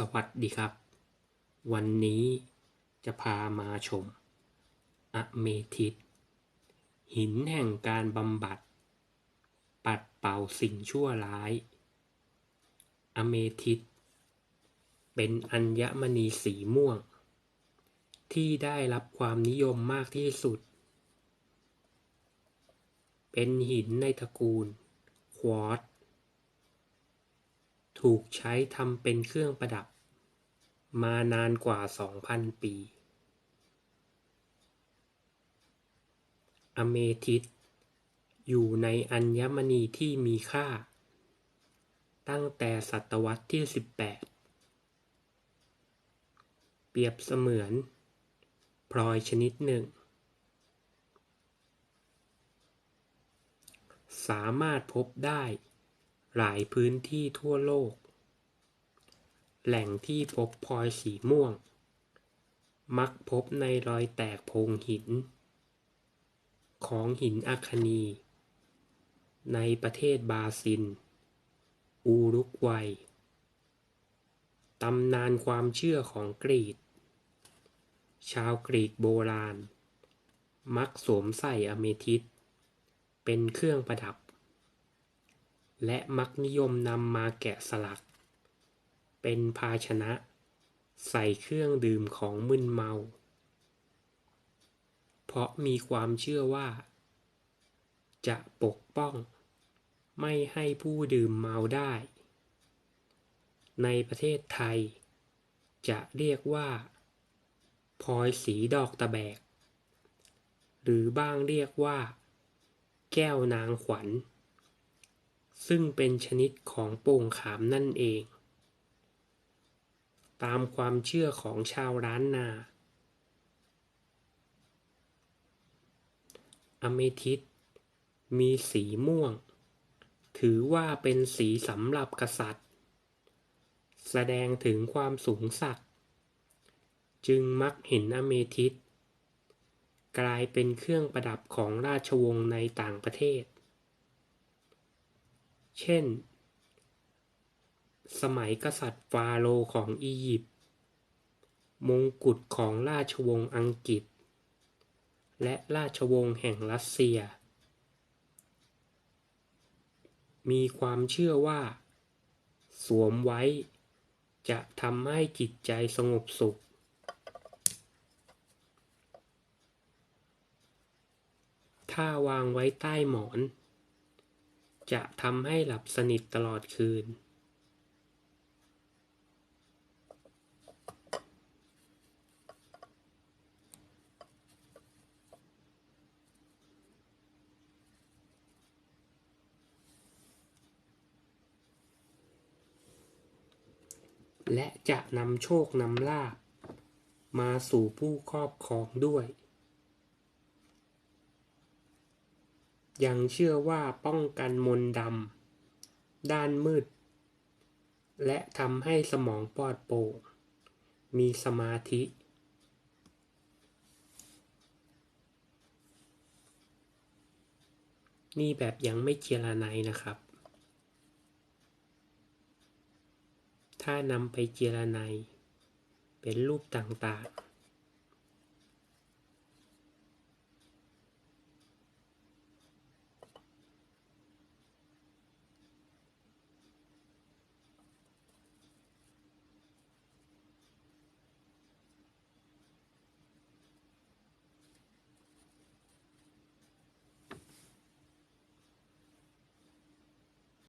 สวัสดีครับ วันนี้จะพามาชม อเมทิสหินแห่งการบำบัด ปัดเป่าสิ่งชั่วร้าย อเมทิสเป็นอัญมณีสีม่วง ที่ได้รับความนิยมมากที่สุด เป็นหินในตระกูล ควอตซ์ ถูกใช้ทำเป็นเครื่องประดับ มานานกว่า 2,000 ปี อเมทิสอยู่ในอัญมณีที่มีค่า ตั้งแต่ศตวรรษที่ 18 เปรียบเสมือน พลอยชนิดหนึ่ง สามารถพบได้ หลายพื้นที่ทั่วโลก แหล่งที่พบพลอยสีม่วง มักพบในรอยแตกโพงหิน ของหินอัคนี ในประเทศบราซิล อูรุกวัย ตำนานความเชื่อของกรีก ชาวกรีกโบราณ มักสวมใส่อะเมทิสเป็นเครื่องประดับ และมักนิยมนำมาแกะสลัก เป็นภาชนะ ใส่เครื่องดื่มของมึนเมา เพราะมีความเชื่อว่า จะปกป้อง ไม่ให้ผู้ดื่มเมาได้ ในประเทศไทย จะเรียกว่าพลอยสีดอกตะแบก หรือบ้างเรียกว่า แก้วนางขวัญ ซึ่งเป็นชนิดของโป่งขามนั่นเอง ตามความเชื่อของชาวร้านนา อเมทิสมีสีม่วง ถือว่าเป็นสีสำหรับกษัตริย์ แสดงถึงความสูงสัก จึงมักเห็นอเมทิสกลายเป็นเครื่องประดับของราชวงศ์ในต่างประเทศ เช่น สมัยกษัตริย์ฟาโรห์ของอียิปต์ มงกุฎของราชวงศ์อังกฤษ และราชวงศ์แห่งรัสเซีย มีความเชื่อว่า สวมไว้จะทำให้จิตใจสงบสุข ถ้าวางไว้ใต้หมอน จะทำให้หลับสนิทตลอดคืนและจะนำโชคนำลาภมาสู่ผู้ครอบครองด้วย ยังเชื่อว่าป้องกันมนต์ดำด้านมืด และทำให้สมองปลอดโปร่งมีสมาธิ นี่แบบยังไม่เจรไนนะครับ ถ้านำไปเจรไนเป็นรูปต่างๆ